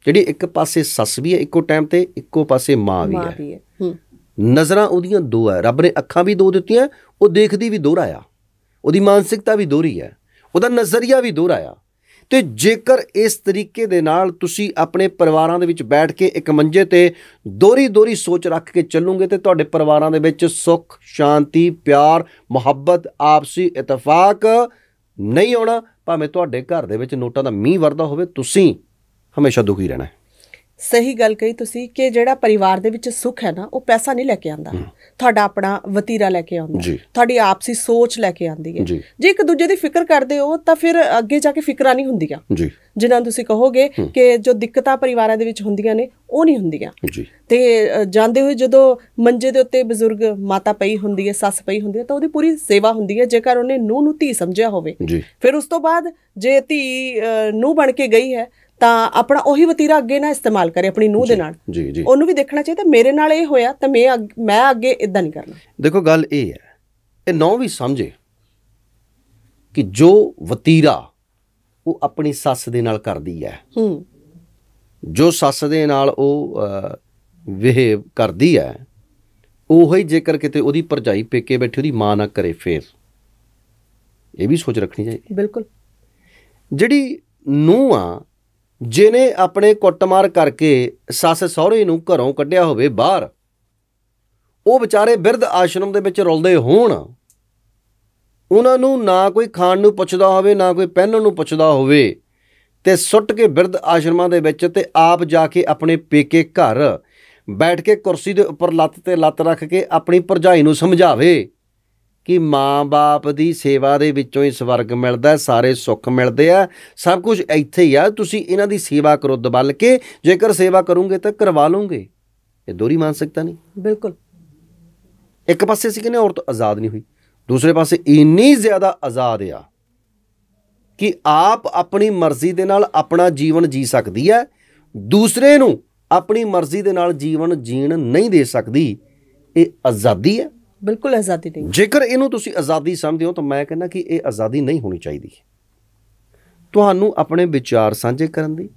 ਜਿਹੜੀ ਇੱਕ ਪਾਸੇ ਸੱਸ ਵੀ ਹੈ ਇੱਕੋ ਟਾਈਮ ਤੇ ਇੱਕੋ ਪਾਸੇ ਮਾਂ ਵੀ ਮਾਂ ਹੈ। ਵੀ ਹੈ। ਹੂੰ। ਨਜ਼ਰਾਂ ਉਹਦੀਆਂ ਦੋ ਹੈ ਰੱਬ ਨੇ ਅੱਖਾਂ ਵੀ ਦੋ ਦਿੱਤੀਆਂ ਉਹ ਦੇਖਦੀ ਵੀ ਦੋਹਰਾ ਆ। ਉਹਦੀ ਮਾਨਸਿਕਤਾ ਵੀ ਦੋਹਰੀ ਹੈ ਉਹਦਾ ਨਜ਼ਰੀਆ ਵੀ ਦੋਹਰਾ ਆ ਤੇ ਜੇਕਰ ਇਸ ਤਰੀਕੇ ਦੇ ਨਾਲ ਤੁਸੀਂ ਆਪਣੇ ਪਰਿਵਾਰਾਂ ਦੇ ਵਿੱਚ ਬੈਠ ਕੇ ਇੱਕ ਮੰਜੇ ਤੇ ਦੋਹਰੀ ਦੋਹਰੀ ਸੋਚ ਰੱਖ ਕੇ ਚੱਲੋਗੇ ਤੇ ਤੁਹਾਡੇ ਪਰਿਵਾਰਾਂ ਦੇ ਵਿੱਚ ਸੁੱਖ ਸ਼ਾਂਤੀ ਪਿਆਰ ਮੁਹੱਬਤ ਆਪਸੀ ਇਤਫਾਕ ਨਹੀਂ ਆਉਣਾ ਭਾਵੇਂ ਤੁਹਾਡੇ ਘਰ ਦੇ ਵਿੱਚ ਨੋਟਾਂ ਦਾ ਮੀਂਹ ਵਰਦਾ ਹੋਵੇ ਤੁਸੀਂ ਹਮੇਸ਼ਾ ਦੁਖੀ ਰਹਿਣਾ ਸਹੀ ਗੱਲ ਕਹੀ ਤੁਸੀਂ ਕਿ ਜਿਹੜਾ ਪਰਿਵਾਰ ਦੇ ਵਿੱਚ ਸੁੱਖ ਹੈ ਨਾ ਉਹ ਪੈਸਾ ਨਹੀਂ ਲੈ ਕੇ ਆਂਦਾ ਤੁਹਾਡਾ ਆਪਣਾ ਵਤੀਰਾ ਲੈ ਕੇ ਆਉਂਦਾ। ਤੁਹਾਡੀ ਆਪਸੀ ਸੋਚ ਲੈ ਕੇ ਆਂਦੀ ਹੈ। ਜੀ। ਇੱਕ ਦੂਜੇ ਦੀ ਫਿਕਰ ਕਰਦੇ ਹੋ ਤਾਂ ਫਿਰ ਅੱਗੇ ਜਾ ਕੇ ਫਿਕਰਾਂ ਨਹੀਂ ਹੁੰਦੀਆਂ। ਜੀ। ਜਿਨ੍ਹਾਂ ਨੂੰ ਤੁਸੀਂ ਕਹੋਗੇ ਕਿ ਜੋ ਦਿੱਕਤਾਂ ਪਰਿਵਾਰਾਂ ਦੇ ਵਿੱਚ ਹੁੰਦੀਆਂ ਨੇ ਉਹ ਨਹੀਂ ਹੁੰਦੀਆਂ। ਜੀ। ਤੇ ਜਾਂਦੇ ਹੋਏ ਜਦੋਂ ਮੰਜੇ ਦੇ ਉੱਤੇ ਬਜ਼ੁਰਗ ਮਾਤਾ ਪਈ ਹੁੰਦੀ ਹੈ ਸੱਸ ਪਈ ਹੁੰਦੀ ਹੈ ਤਾਂ ਉਹਦੀ ਪੂਰੀ ਸੇਵਾ ਹੁੰਦੀ ਹੈ। ਜੇਕਰ ਉਹਨੇ ਨੂੰਹ ਨੂੰ ਧੀ ਸਮਝਿਆ ਹੋਵੇ ਫਿਰ ਉਸ ਤੋਂ ਬਾਅਦ ਜੇ ਧੀ ਨੂੰਹ ਬਣ ਕੇ ਗਈ ਹੈ ਤਾਂ ਆਪਣਾ ਉਹੀ ਵਤੀਰਾ ਅੱਗੇ ਨਾ ਇਸਤੇਮਾਲ ਕਰੇ ਆਪਣੀ ਨੂੰਹ ਦੇ ਨਾਲ। ਜੀ ਜੀ। ਉਹਨੂੰ ਵੀ ਦੇਖਣਾ ਚਾਹੀਦਾ ਮੇਰੇ ਨਾਲ ਇਹ ਹੋਇਆ ਤਾਂ ਮੈਂ ਮੈਂ ਅੱਗੇ ਇਦਾਂ ਨਹੀਂ ਕਰਨਾ। ਦੇਖੋ ਗੱਲ ਇਹ ਹੈ ਇਹ ਨੌ ਵੀ ਸਮਝੇ ਕਿ ਜੋ ਵਤੀਰਾ ਉਹ ਆਪਣੀ ਸੱਸ ਦੇ ਨਾਲ ਕਰਦੀ ਹੈ ਹੂੰ। ਜੋ ਸੱਸ ਦੇ ਨਾਲ ਉਹ ਵਿਹੇਵ ਕਰਦੀ ਹੈ ਉਹ ਹੀ ਜੇਕਰ ਕਿਤੇ ਉਹਦੀ ਭਰਜਾਈ ਪੇਕੇ ਬੈਠੀ ਉਹਦੀ ਮਾਂ ਨਾ ਕਰੇ ਫੇਰ। ਇਹ ਵੀ ਸੋਚ ਰੱਖਣੀ ਚਾਹੀਦੀ ਬਿਲਕੁਲ। ਜਿਹੜੀ ਨੂੰਹ ਆ ਜਿਹਨੇ ਆਪਣੇ ਕੁੱਟਮਾਰ ਕਰਕੇ ਸੱਸ ਸਹੁਰੇ ਨੂੰ ਘਰੋਂ ਕੱਢਿਆ ਹੋਵੇ ਬਾਹਰ, ਉਹ ਵਿਚਾਰੇ ਬਿਰਧ ਆਸ਼ਰਮ ਦੇ ਵਿੱਚ ਰੁਲਦੇ ਹੋਣ। ਉਹਨਾਂ ਨੂੰ ਨਾ ਕੋਈ ਖਾਣ ਨੂੰ ਪੁੱਛਦਾ ਹੋਵੇ, ਨਾ ਕੋਈ ਪਹਿਨਣ ਨੂੰ ਪੁੱਛਦਾ ਹੋਵੇ ਤੇ ਸੁੱਟ ਕੇ ਬਿਰਧ ਆਸ਼ਰਮਾਂ ਦੇ ਵਿੱਚ ਤੇ ਆਪ ਜਾ ਕੇ ਆਪਣੇ ਪੇਕੇ ਘਰ ਬੈਠ ਕੇ ਕੁਰਸੀ ਦੇ ਉੱਪਰ ਲੱਤ ਤੇ ਲੱਤ ਰੱਖ ਕੇ ਆਪਣੀ ਭਰਜਾਈ ਨੂੰ ਸਮਝਾਵੇ। ਕਿ ਮਾਂ-ਬਾਪ ਦੀ ਸੇਵਾ ਦੇ ਵਿੱਚੋਂ ਹੀ ਸਵਰਗ ਮਿਲਦਾ ਹੈ, ਸਾਰੇ ਸੁੱਖ ਮਿਲਦੇ ਆ। ਸਭ ਕੁਝ ਇੱਥੇ ਹੀ ਆ। ਤੁਸੀਂ ਇਹਨਾਂ ਦੀ ਸੇਵਾ ਕਰੋ ਦਬਲ ਕੇ। ਜੇਕਰ ਸੇਵਾ ਕਰੋਗੇ ਤਾਂ ਕਰਵਾ ਲਓਗੇ। ਇਹ ਦੋਰੀ ਮਾਨਸਿਕਤਾ ਨਹੀਂ। ਬਿਲਕੁਲ। ਇੱਕ ਪਾਸੇ ਸੀ ਕਹਿੰਦੇ ਔਰਤ ਆਜ਼ਾਦ ਨਹੀਂ ਹੋਈ। ਦੂਸਰੇ ਪਾਸੇ ਇੰਨੀ ਜ਼ਿਆਦਾ ਆਜ਼ਾਦ ਆ ਕਿ ਆਪ ਆਪਣੀ ਮਰਜ਼ੀ ਦੇ ਨਾਲ ਆਪਣਾ ਜੀਵਨ ਜੀ ਸਕਦੀ ਹੈ। ਦੂਸਰੇ ਨੂੰ ਆਪਣੀ ਮਰਜ਼ੀ ਦੇ ਨਾਲ ਜੀਵਨ ਜੀਣ ਨਹੀਂ ਦੇ ਸਕਦੀ। ਇਹ ਆਜ਼ਾਦੀ ਹੈ। ਬਿਲਕੁਲ ਆਜ਼ਾਦੀ ਨਹੀਂ। ਜੇਕਰ ਇਹਨੂੰ ਤੁਸੀਂ ਆਜ਼ਾਦੀ ਸਮਝਦੇ ਹੋ ਤਾਂ ਮੈਂ ਕਹਿੰਦਾ ਕਿ ਇਹ ਆਜ਼ਾਦੀ ਨਹੀਂ ਹੋਣੀ ਚਾਹੀਦੀ। ਤੁਹਾਨੂੰ ਆਪਣੇ ਵਿਚਾਰ ਸਾਂਝੇ ਕਰਨ ਦੀ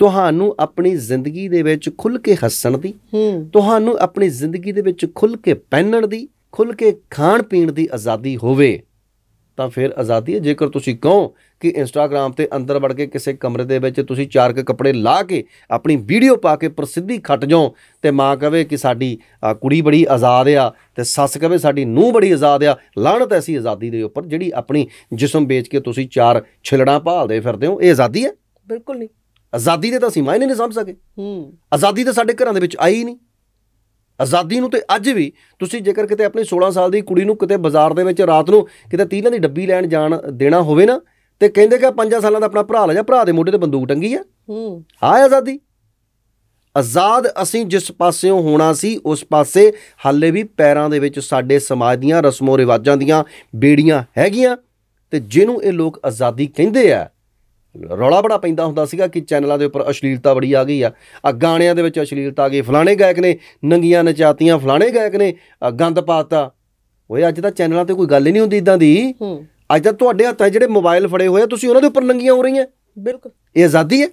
ਤੁਹਾਨੂੰ ਆਪਣੀ ਜ਼ਿੰਦਗੀ ਦੇ ਵਿੱਚ ਖੁੱਲ੍ਹ ਕੇ ਹੱਸਣ ਦੀ ਤੁਹਾਨੂੰ ਆਪਣੀ ਜ਼ਿੰਦਗੀ ਦੇ ਵਿੱਚ ਖੁੱਲ੍ਹ ਕੇ ਪਹਿਨਣ ਦੀ ਖੁੱਲ੍ਹ ਕੇ ਖਾਣ ਪੀਣ ਦੀ ਆਜ਼ਾਦੀ ਹੋਵੇ ਤਾਂ ਫਿਰ ਆਜ਼ਾਦੀ ਹੈ। ਜੇਕਰ ਤੁਸੀਂ ਕਹੋ ਕਿ ਇੰਸਟਾਗ੍ਰam ਤੇ ਅੰਦਰ ਵੜ ਕੇ ਕਿਸੇ ਕਮਰੇ ਦੇ ਵਿੱਚ ਤੁਸੀਂ ਚਾਰ ਕੁ ਕੱਪੜੇ ਲਾ ਕੇ ਆਪਣੀ ਵੀਡੀਓ ਪਾ ਕੇ ਪ੍ਰਸਿੱਧੀ ਖੱਟ ਜਾਓ ਤੇ ਮਾਂ ਕਵੇ ਕਿ ਸਾਡੀ ਕੁੜੀ ਬੜੀ ਆਜ਼ਾਦ ਆ ਤੇ ਸੱਸ ਕਵੇ ਸਾਡੀ ਨੂੰਹ ਬੜੀ ਆਜ਼ਾਦ ਆ ਲਾਹਣਤ ਐਸੀ ਆਜ਼ਾਦੀ ਦੇ ਉੱਪਰ ਜਿਹੜੀ ਆਪਣੀ ਜਿਸਮ ਵੇਚ ਕੇ ਤੁਸੀਂ ਚਾਰ ਛਿਲੜਾਂ ਭਾਲਦੇ ਫਿਰਦੇ ਹੋ ਇਹ ਆਜ਼ਾਦੀ ਹੈ? ਬਿਲਕੁਲ ਨਹੀਂ। ਆਜ਼ਾਦੀ ਦੇ ਤਾਂ ਅਸੀਂ ਮਾਇਨੇ ਨਹੀਂ ਸਮਝ ਸਕੇ। ਹੂੰ। ਆਜ਼ਾਦੀ ਤਾਂ ਸਾਡੇ ਘਰਾਂ ਦੇ ਵਿੱਚ ਆਈ ਨਹੀਂ। ਆਜ਼ਾਦੀ ਨੂੰ ਤੇ ਅੱਜ ਵੀ ਤੁਸੀਂ ਜੇਕਰ ਕਿਤੇ ਆਪਣੀ 16 ਸਾਲ ਦੀ ਕੁੜੀ ਨੂੰ ਕਿਤੇ ਬਾਜ਼ਾਰ ਦੇ ਵਿੱਚ ਰਾਤ ਨੂੰ ਕਿਤੇ ਤੀਲਾਂ ਦੀ ਡੱਬੀ ਲੈਣ ਜਾਣ ਦੇਣਾ ਹੋਵੇ ਨਾ ਤੇ ਕਹਿੰਦੇ ਕਿ 5 ਸਾਲਾਂ ਦਾ ਆਪਣਾ ਭਰਾ ਲੈ ਜਾ ਭਰਾ ਦੇ ਮੋਢੇ ਤੇ ਬੰਦੂਕ ਟੰਗੀ ਆ। ਹੂੰ। ਆ ਆਜ਼ਾਦੀ। ਆਜ਼ਾਦ ਅਸੀਂ ਜਿਸ ਪਾਸਿਓਂ ਹੋਣਾ ਸੀ ਉਸ ਪਾਸੇ ਹਾਲੇ ਵੀ ਪੈਰਾਂ ਦੇ ਵਿੱਚ ਸਾਡੇ ਸਮਾਜ ਦੀਆਂ ਰਸਮੋ ਰਿਵਾਜਾਂ ਦੀਆਂ ਬੇੜੀਆਂ ਹੈਗੀਆਂ ਤੇ ਜਿਹਨੂੰ ਇਹ ਲੋਕ ਆਜ਼ਾਦੀ ਕਹਿੰਦੇ ਆ ਰੌਲਾ ਬੜਾ ਪੈਂਦਾ ਹੁੰਦਾ ਸੀਗਾ ਕਿ ਚੈਨਲਾਂ ਦੇ ਉੱਪਰ ਅਸ਼ਲੀਲਤਾ ਬੜੀ ਆ ਗਈ ਆ। ਆ ਗਾਣਿਆਂ ਦੇ ਵਿੱਚ ਅਸ਼ਲੀਲਤਾ ਆ ਗਈ ਫਲਾਣੇ ਗਾਇਕ ਨੇ ਨੰਗੀਆਂ ਨਚਾਤੀਆਂ ਫਲਾਣੇ ਗਾਇਕ ਨੇ ਗੰਦ ਪਾਤਾ ਓਏ ਅੱਜ ਤਾਂ ਚੈਨਲਾਂ ਤੇ ਕੋਈ ਗੱਲ ਹੀ ਨਹੀਂ ਹੁੰਦੀ ਇਦਾਂ ਦੀ। ਹੂੰ। ਅੱਜ ਤਾਂ ਤੁਹਾਡੇ ਹੱਥਾਂ 'ਚ ਜਿਹੜੇ ਮੋਬਾਈਲ ਫੜੇ ਹੋਏ ਆ ਤੁਸੀਂ ਉਹਨਾਂ ਦੇ ਉੱਪਰ ਨੰਗੀਆਂ ਹੋ ਰਹੀਆਂ। ਬਿਲਕੁਲ। ਇਹ ਆਜ਼ਾਦੀ ਹੈ।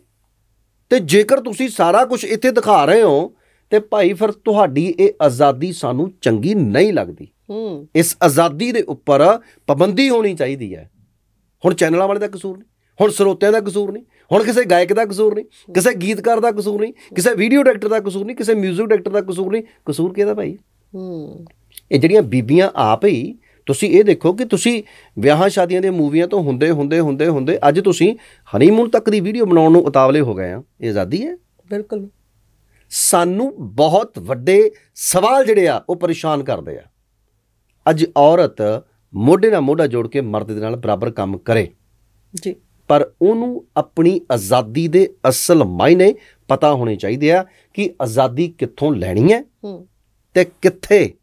ਤੇ ਜੇਕਰ ਤੁਸੀਂ ਸਾਰਾ ਕੁਝ ਇੱਥੇ ਦਿਖਾ ਰਹੇ ਹੋ ਤੇ ਭਾਈ ਫਿਰ ਤੁਹਾਡੀ ਇਹ ਆਜ਼ਾਦੀ ਸਾਨੂੰ ਚੰਗੀ ਨਹੀਂ ਲੱਗਦੀ। ਹੂੰ। ਇਸ ਆਜ਼ਾਦੀ ਦੇ ਉੱਪਰ ਪਾਬੰਦੀ ਹੋਣੀ ਚਾਹੀਦੀ ਹੈ। ਹੁਣ ਚੈਨਲਾਂ ਵਾਲੇ ਦਾ ਕਸੂਰ ਨਹੀਂ ਹੁਣ ਸਰੋਤਿਆਂ ਦਾ ਕਸੂਰ ਨਹੀਂ ਹੁਣ ਕਿਸੇ ਗਾਇਕ ਦਾ ਕਸੂਰ ਨਹੀਂ ਕਿਸੇ ਗੀਤਕਾਰ ਦਾ ਕਸੂਰ ਨਹੀਂ ਕਿਸੇ ਵੀਡੀਓ ਡਾਇਰੈਕਟਰ ਦਾ ਕਸੂਰ ਨਹੀਂ ਕਿਸੇ 뮤직 ਡਾਇਰੈਕਟਰ ਦਾ ਕਸੂਰ ਨਹੀਂ। ਕਸੂਰ ਕਿਹਦਾ ਭਾਈ? ਹੂੰ। ਇਹ ਜਿਹੜੀਆਂ ਬੀਬੀਆਂ ਆਪ ਹੀ ਤੁਸੀਂ ਇਹ ਦੇਖੋ ਕਿ ਤੁਸੀਂ ਵਿਆਹਾਂ ਸ਼ਾਦੀਆਂ ਦੀਆਂ ਮੂਵੀਆਂ ਤੋਂ ਹੁੰਦੇ ਹੁੰਦੇ ਹੁੰਦੇ ਹੁੰਦੇ ਅੱਜ ਤੁਸੀਂ ਹਨੀਮੂਨ ਤੱਕ ਦੀ ਵੀਡੀਓ ਬਣਾਉਣ ਨੂੰ ਉਤਾਵਲੇ ਹੋ ਗਏ ਆ। ਇਹ ਆਜ਼ਾਦੀ ਹੈ? ਬਿਲਕੁਲ। ਸਾਨੂੰ ਬਹੁਤ ਵੱਡੇ ਸਵਾਲ ਜਿਹੜੇ ਆ ਉਹ ਪਰੇਸ਼ਾਨ ਕਰਦੇ ਆ। ਅੱਜ ਔਰਤ ਮੋਢੇ ਨਾਲ ਮੋਢਾ ਜੋੜ ਕੇ ਮਰਦ ਦੇ ਨਾਲ ਬਰਾਬਰ ਕੰਮ ਕਰੇ। ਜੀ। ਪਰ ਉਹਨੂੰ ਆਪਣੀ ਆਜ਼ਾਦੀ ਦੇ ਅਸਲ ਮਾਇਨੇ ਪਤਾ ਹੋਣੇ ਚਾਹੀਦੇ ਆ ਕਿ ਆਜ਼ਾਦੀ ਕਿੱਥੋਂ ਲੈਣੀ ਹੈ ਹੂੰ। ਤੇ ਕਿੱਥੇ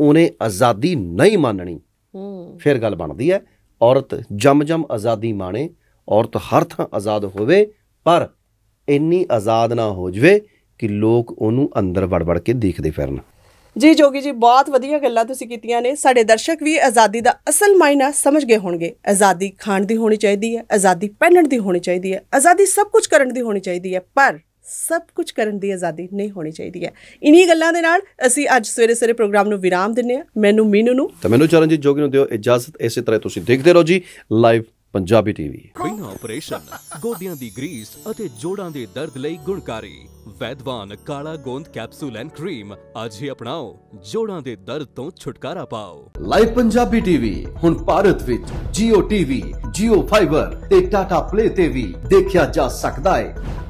ਉਹਨੇ ਆਜ਼ਾਦੀ ਨਹੀਂ ਮੰਨਣੀ। ਹੂੰ। ਫਿਰ ਗੱਲ ਬਣਦੀ ਹੈ ਔਰਤ ਜਮ-ਜਮ ਆਜ਼ਾਦੀ ਮਾਣੇ ਔਰਤ ਹਰ ਥਾਂ ਆਜ਼ਾਦ ਹੋਵੇ ਪਰ ਇੰਨੀ ਆਜ਼ਾਦ ਨਾ ਹੋ ਜਵੇ ਕਿ ਲੋਕ ਉਹਨੂੰ ਅੰਦਰ ਵੜ-ਵੜ ਕੇ ਦੇਖਦੇ ਫਿਰਨ। ਜੀ ਜੋਗੀ ਜੀ ਬਹੁਤ ਵਧੀਆ ਗੱਲਾਂ ਤੁਸੀਂ ਕੀਤੀਆਂ ਨੇ। ਸਾਡੇ ਦਰਸ਼ਕ ਵੀ ਆਜ਼ਾਦੀ ਦਾ ਅਸਲ ਮਾਇਨਾ ਸਮਝ ਗਏ ਹੋਣਗੇ। ਆਜ਼ਾਦੀ ਖਾਣ ਦੀ ਹੋਣੀ ਚਾਹੀਦੀ ਹੈ ਆਜ਼ਾਦੀ ਪਹਿਨਣ ਦੀ ਹੋਣੀ ਚਾਹੀਦੀ ਹੈ ਆਜ਼ਾਦੀ ਸਭ ਕੁਝ ਕਰਨ ਦੀ ਹੋਣੀ ਚਾਹੀਦੀ ਹੈ ਪਰ ਸਭ ਕੁਝ ਕਰਨ ਦੀ ਆਜ਼ਾਦੀ ਨਹੀਂ ਹੋਣੀ ਚਾਹੀਦੀ ਹੈ। ਇन्हीं ਗੱਲਾਂ ਦੇ ਨਾਲ ਅਸੀਂ ਅੱਜ ਸਵੇਰੇ ਸਵੇਰੇ ਪ੍ਰੋਗਰਾਮ ਨੂੰ ਵਿਰਾਮ ਦਿੰਨੇ ਆ ਮੈਨੂੰ ਮੀਨੂ ਨੂੰ। ਤਾਂ ਮੈਨੂੰ ਚਰਨਜੀਤ ਜੋਗੀ ਨੂੰ ਦਿਓ ਇਜਾਜ਼ਤ। ਇਸੇ ਤਰ੍ਹਾਂ ਤੁਸੀਂ ਦੇਖਦੇ ਰਹੋ ਜੀ ਲਾਈਵ ਪੰਜਾਬੀ ਟੀਵੀ। ਬਿਨਾਂ ਆਪਰੇਸ਼ਨ ਗੋਡਿਆਂ ਦੀ ਗਰੀਸ ਅਤੇ ਜੋੜਾਂ ਦੇ ਦਰਦ ਲਈ ਗੁਣਕਾਰੀ। ਵੈਦਵਾਨ ਕਾਲਾ ਗੋਂਦ ਕੈਪਸੂਲ ਐਂਡ ਕਰੀਮ ਅੱਜ ਹੀ ਅਪਣਾਓ। ਜੋੜਾਂ ਦੇ ਦਰਦ ਤੋਂ ਛੁਟਕਾਰਾ ਪਾਓ। ਲਾਈਵ ਪੰਜਾਬੀ ਟੀਵੀ ਹੁਣ ਭਾਰਤ ਵਿੱਚ Jio TV, Jio Fiber ਤੇ Tata Play ਤੇ ਵੀ ਦੇਖਿਆ ਜਾ ਸਕਦਾ ਹੈ।